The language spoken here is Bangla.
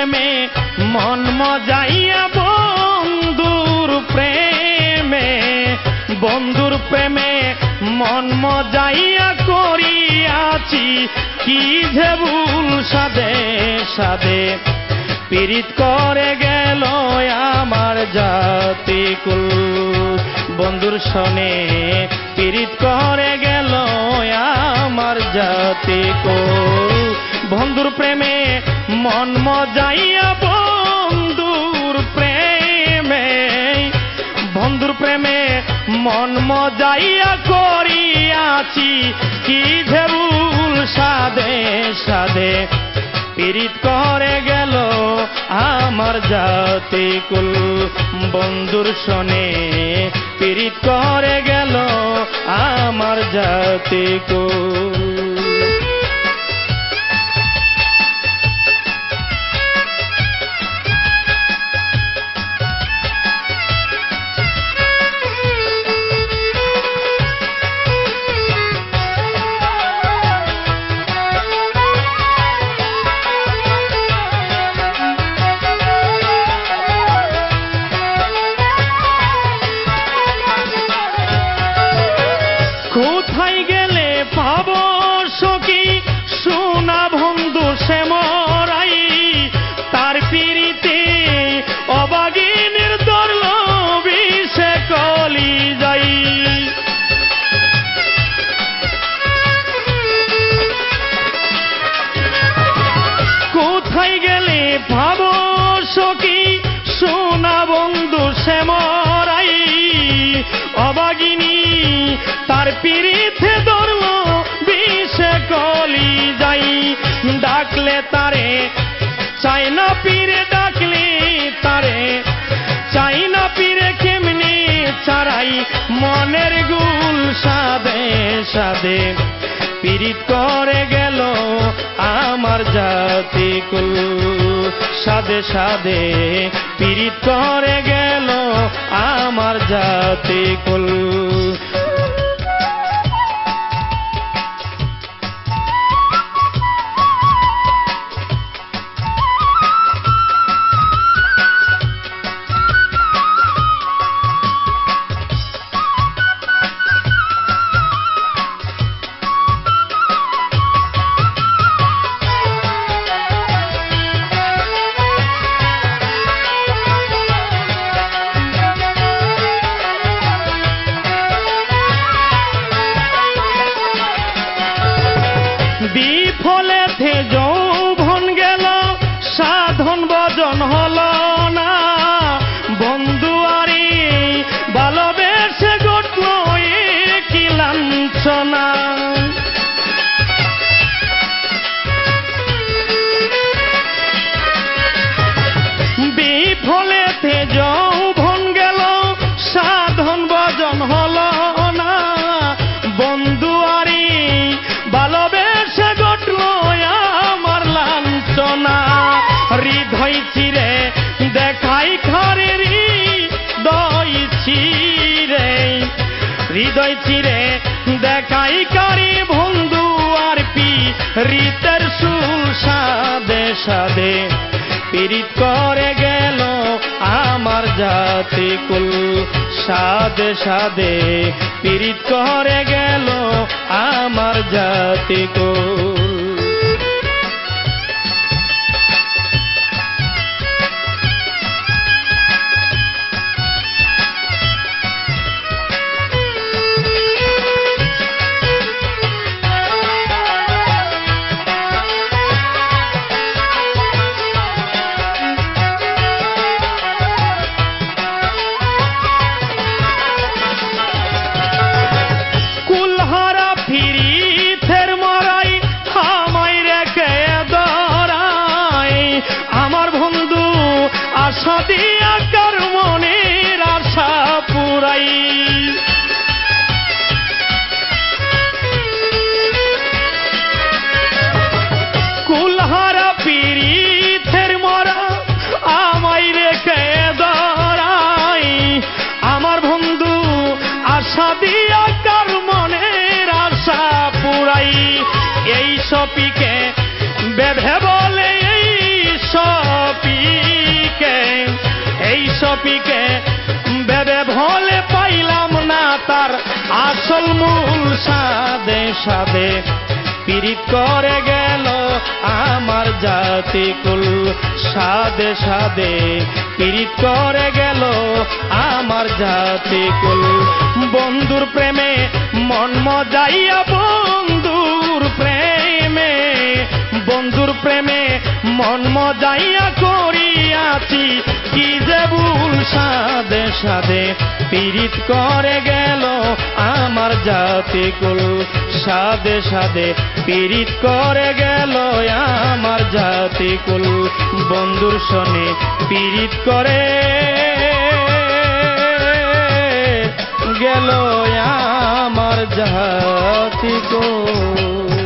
প্রেমে, মন মজাইয়া বন্ধুর প্রেমে বন্ধুর প্রেমে মন মজাইয়া করিয়াছি। কি যে ভুল সাদে সাদে পীড়িত করে গেল আমার জাতি কুল বন্ধুর সনে পীড়িত করে গেল আমার জাতি কুল বন্ধুর প্রেমে মন মজাইয়া বন্ধুর প্রেমে বন্ধুর প্রেমে মন মজাইয়া করিয়াছি। কি ভেবুল সাদে সাদে পীড়িত করে গেল আমার জাতি কুল। বন্ধুর শনে পীড়িত করে গেল আমার জাতি অবাগিনী তার পিড়িতে ধরল বিষে কলি যাই। ডাকলে তারে, চাই না পীরে ডাকলে তারে। চাই না পীরে কেমনি চারাই, মনের গুল সাদে সাদে পীড়িত করে গেল আমার জাতি কুল সাদে সাদে পীড়িত করে গেল আমার জাতি কুল চিরে দেখাই কারি বন্ধু আর পি, রীতের সুল সাদে সাদে। পীড়িত করে গেল আমার জাতি কুল সাদে সাদে। পীড়িত করে গেল আমার জাতি কুল। আশা দিয়া কার মনের আশা পুরাই এই সপিকে, বেঁধে বলে এই সপিকে এই সপিকে বেঁধে ভলে পাইলাম না তার আসল মূল সাদে সাদে। পীড়িত করে গেল আমার জাতিকুল। সাদে সাদে পীড়িত করে গেল আমার জাতি কুল। বন্ধুর প্রেমে মন মজাইয়া বন্ধুর প্রেমে বন্ধুর প্রেমে মন মজাইয়া করিয়াছি কি যে ভুল সাদে সাদে পীড়িত করে গেল আমার জাতি কুল। সাদে সাদে পীড়িত করে গেল আমার জাতি কুল। বন্ধুর শোনে পীড়িত করে গেল আমার জাতি কুল।